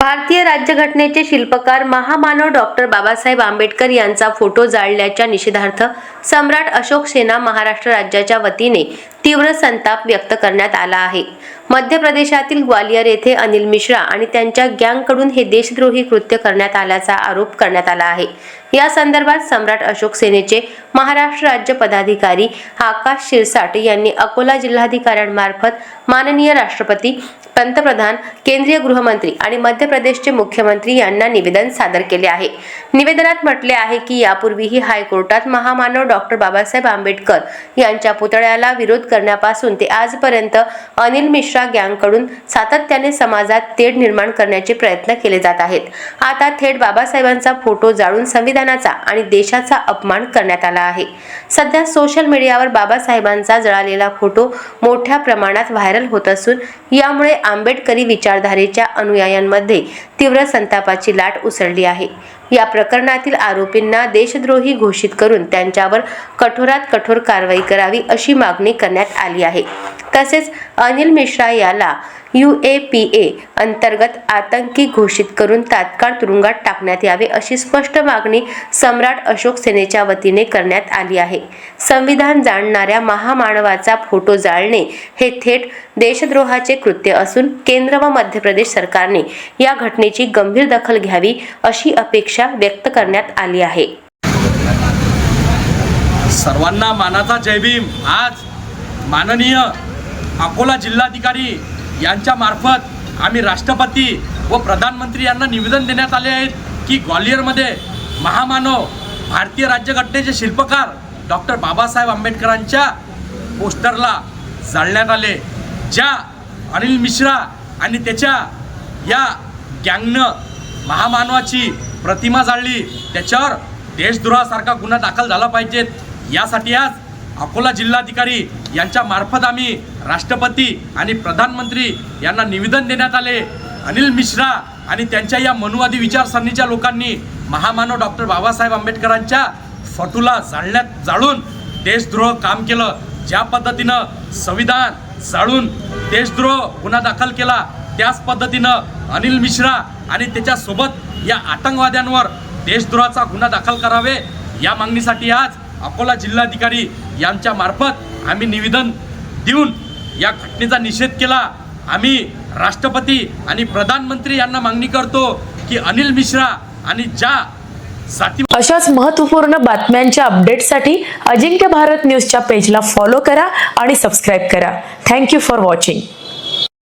भारतीय राज्यघटनेचे शिल्पकार महामानव डॉक्टर बाबासाहेब आंबेडकर यांचा फोटो जाळल्याच्या निषेधार्थ सम्राट अशोक सेना महाराष्ट्र राज्याच्या वतीने तीव्र संताप व्यक्त करण्यात आला आहे. मध्य प्रदेशातील ग्वालियर येथे अनिल मिश्रा आणि त्यांच्या गँगकडून हे देशद्रोही कृत्य करण्यात आल्याचा आरोप करण्यात आला आहे. या संदर्भात सम्राट अशोक सेनेचे महाराष्ट्र राज्य पदाधिकारी आकाश शिरसाट यांनी अकोला जिल्हाधिकाऱ्यांमार्फत माननीय राष्ट्रपती पंतप्रधान केंद्रीय गृहमंत्री आणि मध्य प्रदेशचे मुख्यमंत्री यांना निवेदन सादर केले आहे. निवेदनात म्हटले आहे की यापूर्वीही हायकोर्टात महामानव डॉक्टर बाबासाहेब आंबेडकर यांच्या पुतळ्याला विरोध करण्यापासून ते आजपर्यंत अनिल मिश्रा गँगकडून सातत्याने समाजात तेढ निर्माण करण्याचे प्रयत्न केले जात आहेत. आता थेट बाबासाहेबांचा फोटो जाळून संविधानाचा आणि देशाचा अपमान करण्यात आला आहे. सध्या सोशल मीडियावर बाबासाहेबांचा जळालेला फोटो मोठ्या प्रमाणात व्हायरल होत असून यामुळे आंबेडकरी विचारधारेच्या अनुयायांमध्ये तीव्र संतापाची लाट उसळली आहे. या प्रकरणातील आरोपींना देशद्रोही घोषित करून त्यांच्यावर कठोरात कठोर कारवाई करावी अशी मागणी करण्यात आली आहे. तसेच अनिल मिश्रा याला यू ए पी ए अंतर्गत आतंकी घोषित करून तात्काळ तुरुंगात टाकण्यात यावे अशी स्पष्ट मागणी सम्राट अशोक सेनेच्या वतीने करण्यात आली आहे. संविधान जाणणाऱ्या महामानवाचा फोटो जाळणे हे थेट देशद्रोहाचे कृत्य असून केंद्र व मध्य प्रदेश सरकारने या घटनेची गंभीर दखल घ्यावी अशी अपेक्षा व्यक्त करण्यात आली आहे. सर्वांना मानाचा जय भीम. आज माननीय अकोला जिल्हाधिकारी यांच्या मार्फत आम्ही राष्ट्रपती व प्रधानमंत्री यांना निवेदन देण्यात आले आहेत की ग्वालियरमध्ये महामानव भारतीय राज्यघटनेचे शिल्पकार डॉक्टर बाबासाहेब आंबेडकरांच्या पोस्टरला जाळण्यात आले. ज्या अनिल मिश्रा आणि त्याच्या या गँगनं महामानवाची प्रतिमा जाळली. त्याच्यावर देशद्रोहासारखा गुन्हा दाखल झाला पाहिजेत. यासाठी आज अकोला जिल्हाधिकारी यांच्या मार्फत आम्ही राष्ट्रपती आणि प्रधानमंत्री यांना निवेदन देण्यात आले. अनिल मिश्रा आणि त्यांच्या या मनुवादी विचारसरणीच्या लोकांनी महामानव डॉक्टर बाबासाहेब आंबेडकरांच्या फटूला जाळण्यात जाळून देशद्रोह काम केलं. ज्या पद्धतीनं संविधान जाळून देशद्रोह गुन्हा दाखल केला त्याच पद्धतीनं अनिल मिश्रा आणि त्याच्यासोबत या आतंकवाद्यांवर देशद्रोहाचा गुन्हा दाखल करावे या मागणीसाठी आज अकोला जिल्हाधिकारी यांच्या मार्फत आम्ही निवेदन देऊन या घटनेचा निषेध केला. आम्ही राष्ट्रपती आणि प्रधानमंत्री यांना मागणी करतो की अनिल मिश्रा आणि ज्या साथी अशाच महत्त्वपूर्ण बातम्यांच्या अपडेटसाठी अजिंक्य भारत न्यूजच्या पेजला फॉलो करा आणि सबस्क्राईब करा. Thank you for watching